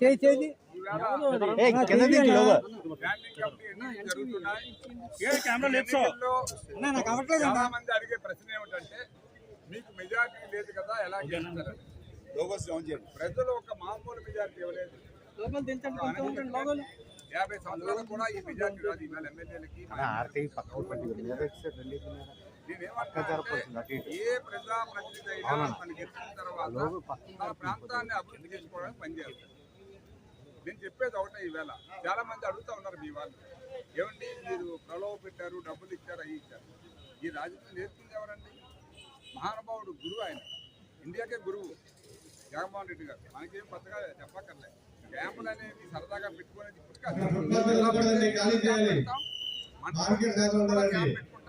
చేయి చేయి ఈవేళ కింద దించు లోగో. స్టాండింగ్ కమిటీ ఎన్నికలు జరుగుతున్నాయి నాకు ఎన్నికల్లో అన్నా, నాకు అవ్వట్లేదు అన్నా. చాలా మంది అడిగే ప్రశ్న ఏమిటంటే మీకు మెజారిటీ లేదు కదా ఎలా గెలుస్తారని ప్రజలు ఒక మామూలు మెజారిటీ ఇవ్వలేదు లోపల దించండి, కొంచెం ఉండండి, లోపల. యాభై సంవత్సరాలు కూడా ఈ మెజారిటీ రాదు ఈవేళ ఎమ్మెల్యేలకి ఏ ప్రజాప్రతినిధి అయినా. తను గెలిచిన తర్వాత తన ప్రాంతాన్ని అభివృద్ధి చేసుకోవడానికి పనిచేస్తారు నేను చెప్పేది ఒకటే ఈవేళ. చాలా మంది అడుగుతా ఉన్నారు మీ వాళ్ళు. ఏమండి మీరు ప్రలోభ పెట్టారు డబ్బులు ఇచ్చారు అవి ఇచ్చారు. ఈ రాజకీయం నేర్చుకుంది ఎవరండి? మహానుభావుడు గురువు ఆయన. ఇండియాకే గురువు. జగన్మోహన్ రెడ్డి గారు. మనకేం కొత్తగా చెప్పక్కర్లే. క్యాంపులు అనేవి సరదాగా పెట్టుకునేది క్యాంప్ పెట్టుకుంటాం.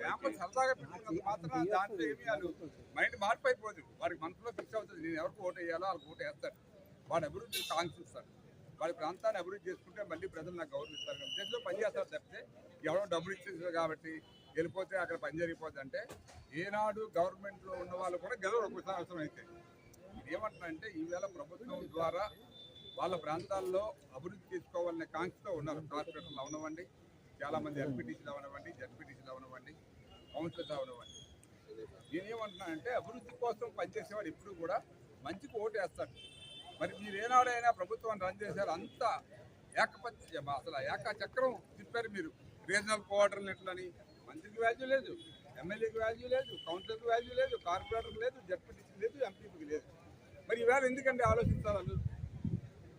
క్యాంపులు సరదాగా పెట్టుకున్నంత మాత్రం దాంట్లో ఏమీ వాళ్ళు మైండ్ మారిపోయిపోదు. వారికి మనసులో ఫిక్స్ అవుతుంది. నేను ఎవరికి ఓటు వేయాలో వాళ్ళకి ఓటు వేస్తాడు వాడు అభివృద్ధిని కాంక్షిస్తాడు వాడి ప్రాంతాన్ని అభివృద్ధి చేసుకుంటే మళ్ళీ ప్రజలు నాకు గౌరవిస్తారు. కాబట్టి పనిచేస్తారు పని చేస్తారు తప్పితే ఎవరో డబ్బులు ఇచ్చేసారు కాబట్టి వెళ్ళిపోతే అక్కడ పని జరిగిపోద్ది అంటే ఏనాడు గవర్నమెంట్లో ఉన్న వాళ్ళు కూడా గెలవరు ఒకసారి అవసరం అయితే. ఏమంటున్నారంటే ఈవేళ ప్రభుత్వం ద్వారా వాళ్ళ ప్రాంతాల్లో అభివృద్ధి చేసుకోవాలనే కాంక్షతో ఉన్నారు. కార్పొరేటర్లు అవనవ్వండి చాలా మంది ఎల్పిటీసీలు అవనివ్వండి జడ్పీటీసీలు అవనివ్వండి కౌన్సిలర్స్ అవనివ్వండి నేనేమంటున్నానంటే అభివృద్ధి కోసం పనిచేసేవాడు ఎప్పుడు కూడా మంచికి ఓటు వేస్తాడు మరి మీరు ఏనాడైనా ప్రభుత్వాన్ని రన్ చేశారు అంత ఏకపత్య అసలు ఏక చక్రం తిప్పారు మీరు. రీజనల్ కోఆర్డర్లు ఎట్లని మంత్రికి వాల్యూ లేదు ఎమ్మెల్యేకి వాల్యూ లేదు కౌన్సిలర్కి వాల్యూ లేదు కార్పొరేటర్కి లేదు జడ్పీటీసీ లేదు ఎంపీపీకి లేదు. మరి ఈవేళ ఎందుకండి ఆలోచిస్తారు వాళ్ళు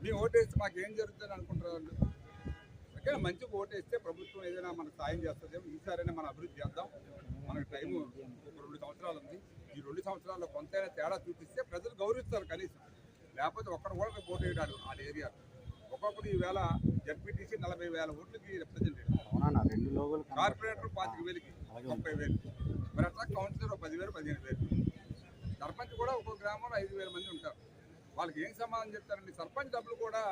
మీ ఓటేస్తే మాకు ఏం జరుగుతుంది అనుకుంటారు వాళ్ళు? ఓకే మంచిగా ఓటేస్తే ప్రభుత్వం ఏదైనా మనకు సాయం చేస్తుందేమో ఈసారైనా మనం అభివృద్ధి చేద్దాం. మనకు టైము ఒక రెండు సంవత్సరాలు ఉంది. ఈ రెండు సంవత్సరాల్లో కొంతైనా తేడా చూపిస్తే ప్రజలు గౌరవిస్తారు కనీసం. లేకపోతే ఒక్కడ కూడా ఓటు వేయడాడు ఆ ఏరియా. ఒక్కొక్కరు ఈవేళ జడ్పీటీసీ నలభై వేల ఓట్లకి రిప్రజెంటేటివ్. కార్పొరేటర్ పాతిక వేలకి ముప్పై వేలు. మరి అట్లా కౌన్సిలర్ ఒక పదివేలు పదిహేను వేలు. సర్పంచ్ కూడా ఒక్కొక్క గ్రామంలో ఐదు వేల మంది ఉంటారు. వాళ్ళకి ఏం సమాధానం చెప్తారండి? సర్పంచ్ డబ్బులు కూడా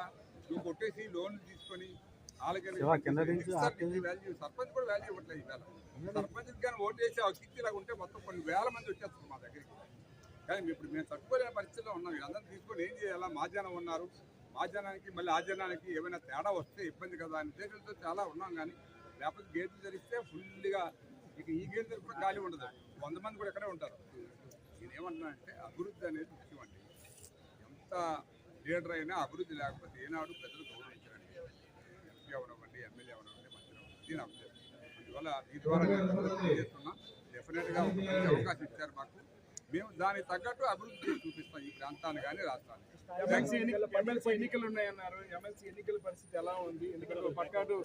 నువ్వు కొట్టేసి లోన్లు తీసుకొని సర్పంచ్ కూడా వాల్యూ ఇవ్వట్లేదు సర్పంచ్ కానీ ఓటు వేసి అక్కిచ్చిలాగా ఉంటే మొత్తం కొన్ని వేల మంది వచ్చేస్తారు మా దగ్గరికి. కానీ ఇప్పుడు మేము తట్టుకోలేని పరిస్థితిలో ఉన్నాం. వీళ్ళందరూ తీసుకొని ఏం చేయాలా? మా జనం ఉన్నారు. మా జనానికి మళ్ళీ ఆ జనానికి ఏమైనా తేడా వస్తే ఇబ్బంది కదా అని ఉద్దేశంతో చాలా ఉన్నాం కానీ లేకపోతే గేట్లు తెరిస్తే ఫుల్గా ఇక ఈ గేట్లు కూడా ఖాళీ ఉండదు. వంద మంది కూడా ఇక్కడే ఉంటారు. నేను ఏమంటున్నానంటే అభివృద్ధి అనేది ముఖ్యం అండి ఎంత లీడర్ అయినా అభివృద్ధి లేకపోతే ఏనాడు ప్రజలు గౌరవించరండి. ఎంపీ అవనివ్వండి ఎమ్మెల్యే అవనివ్వండి మంత్రి దీని అభిప్రాయం అందువల్ల ఈ ద్వారా నేను చేస్తున్నా. డెఫినెట్గా ఒక మంచి అవకాశం ఇచ్చారు మాకు. మేము దానికి తగ్గట్టు అభివృద్ధి చేసి చూపిస్తాం ఈ ప్రాంతాన్ని కానీ రాష్ట్రాన్ని ఎమ్మెల్సీ ఎన్నికలు ఎన్నికలు ఉన్నాయన్నారు. ఎమ్మెల్సీ ఎన్నికల పరిస్థితి ఎలా ఉంది? ఎందుకంటే ఒక పక్కాటు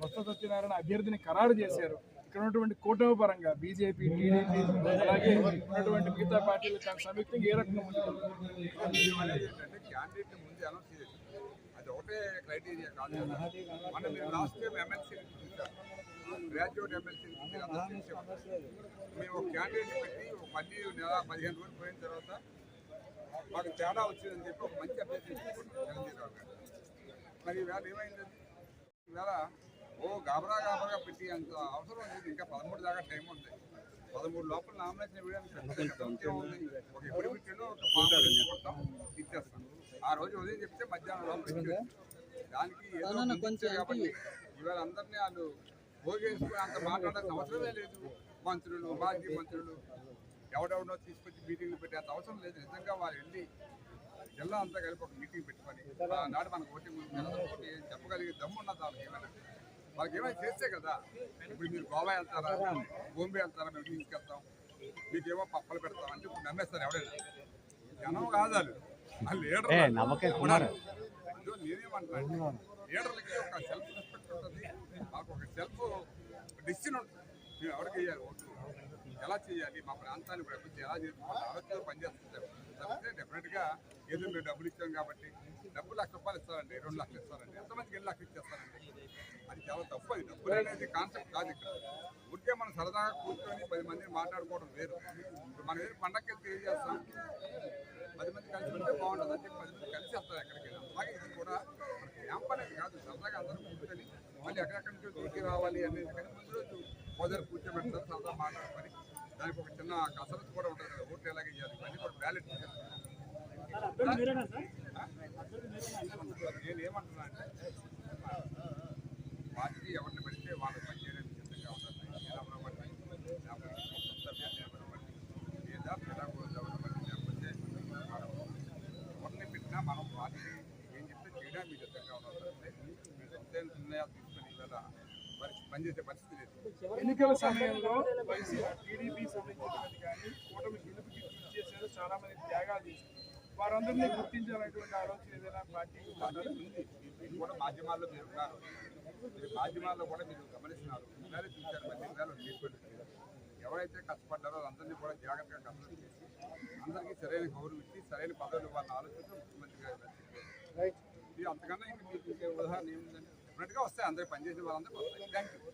బొత్స సత్యనారాయణ అభ్యర్థిని ఖరారు చేశారు. ఇక్కడ ఉన్నటువంటి కూటమి పరంగా బీజేపీ టీడీపీ అలాగే ఉన్నటువంటి మిగతా పార్టీలు సంయుక్తంగా ఏ రకంగా ఏంటంటే క్యాండిడేట్ ముందు అనౌన్స్ చేయాలి అది ఒకటే క్రైటీరియా కాదు. కదా. మన మీరు last time MLC graduate MLC మేము ఒక క్యాండిడేట్ పెట్టి ఒక మళ్ళీ నెల పదిహేను రోజులు పోయిన తర్వాత మాకు తేడా వచ్చిందని చెప్పి ఒక మంచి అభ్యర్థి తీసుకున్నాం గారు. మరి ఈవేళ ఏమైంది? ఈవేళ ఓ గాబరా గాబరాగా పెట్టి అంత అవసరం లేదు. ఇంకా పదమూడు దాకా టైం ఉంది. పదమూడు లోపల నామినేషన్ వేయడానికి ఒక ఎప్పుడు పెట్టాడో ఒక ఫామ్ కొడతాం ఇచ్చేస్తాం. ఆ రోజు ఉదయం చెప్తే మధ్యాహ్నం దానికి ఏదో కొంచెం కాబట్టి ఇవాళ అందరినీ వాళ్ళు భోగేసుకుని అంత మాట్లాడాల్సిన అవసరమే లేదు. మంత్రులు మాజీ మంత్రులు ఎవడెవడో తీసుకొచ్చి మీటింగ్లు పెట్టే అంత అవసరం లేదు. నిజంగా వాళ్ళు వెళ్ళి జిల్లా అంతా కలిపి ఒక మీటింగ్ పెట్టుకొని ఆ నాడు మనకు ఓటింగ్ ఓటు చెప్పగలిగే దమ్ము ఉన్నది వాళ్ళకి ఏమైనా. వాళ్ళకి ఏమైనా చేస్తే కదా ఇప్పుడు మీరు గోవా వెళ్తారా బాంబే వెళ్తారా మేము తీసుకెళ్తాం మీకేమో పప్పలు పెడతాం అంటే ఇప్పుడు నమ్మేస్తారు ఎవడైనా జనం కాదు వాళ్ళు. ఆ లీడర్ ఏ, నమ్మకం నేనేమంటున్నాను లీడర్లకి ఒక సెల్ఫ్ రెస్పెక్ట్ ఉంటుంది. మాకు ఒక సెల్ఫ్ డిసిషన్ ఉంటుంది. మేము ఎవరికి ఓట్లు ఎలా చేయాలి? మా ప్రాంతాన్ని అభివృద్ధి ఎలా చేసుకోవాలి ఆలోచనలో పనిచేస్తుంటారు తప్పితే డెఫినెట్గా ఏదో మేము డబ్బులు ఇచ్చాం కాబట్టి డబ్బులు లక్ష రూపాయలు ఇస్తారండి. రెండు లక్షలు ఇస్తారండి. ఎంతమందికి ఎన్ని లక్షలు ఇచ్చేస్తారండి? అది చాలా తప్పు. అది డబ్బులు అనేది కాన్సెప్ట్ కాదు ఇక్కడ. ఊరికే మనం సరదాగా కూర్చొని పది మందిని మాట్లాడుకోవడం వేరు. మనం ఏదో పండగకి వెళ్తే ఏం చేస్తాం పది మంది కలిసి ఉంటే బాగుంటుంది అని చెప్పి పది మంది కలిసి వస్తారు ఎక్కడికి అలాగే ఇది కూడా క్యాంప్ అనేది కాదు సరదాగా అందరూ కూర్చొని మళ్ళీ ఎక్కడెక్కడి నుంచి డ్యూటీ రావాలి అనేది కానీ ముందు రోజు మొదలు కూర్చోబెడతారు. సరదా మాట్లాడుకొని దానికి ఒక చిన్న కసరత్తు కూడా ఉంటుంది కదా. ఓట్లు ఎలాగ ఇవ్వాలి ఇవన్నీ కూడా బ్యాలెట్ నేను ఏమంటున్నా అంటే పార్టీ ఎవరిని పెడితే వాళ్ళు పనిచేయడానికి సిద్ధంగా ఉన్నారు నిలబడడం బట్టి లేకపోతే సొంత అభ్యర్థి నిలబడడం బట్టి లేదా పిల్లలు ఎవరిని బట్టి లేకపోతే మనం ఎవరిని పెట్టినా మనం పార్టీ ఏం చెప్తే చేయడానికి మీకు సిద్ధంగా ఉన్నారు తప్పితే మీరు సొంత నిర్ణయాలు తీసుకొని ఇవాళ మరి పనిచేసే పరిస్థితి లేదు. ఎన్నికల సమయంలో వైసీపీ టీడీపీ సంబంధించినటువంటి కానీ కూటమి గెలుపుకి కృషి చేశారు చాలా మంది త్యాగాలు చేశారు. వారందరినీ గుర్తించాలనేటువంటి ఆలోచన ఏదైనా పార్టీకి ఉందా? కూడా మాధ్యమాల్లో మీరు ఉన్నారు. మాధ్యమాల్లో కూడా మీరు గమనిస్తున్నారు. ఇవాళ చూశారు ఇవాళ తీర్పులు ఎవరైతే కష్టపడ్డారో వాళ్ళందరినీ కూడా జాగ్రత్తగా కష్టం చేసి అందరికీ సరైన గౌరవం ఇచ్చి సరైన పదవులు ఇవ్వాలని ఆలోచన ముఖ్యమంత్రి గారు ఇది అంతకన్నా ఇంక మీకు ఉదాహరణ ఏముందండి డెఫినెట్గా వస్తాయి. అందరూ పనిచేసిన వాళ్ళందరూ వస్తాయి థ్యాంక్ యూ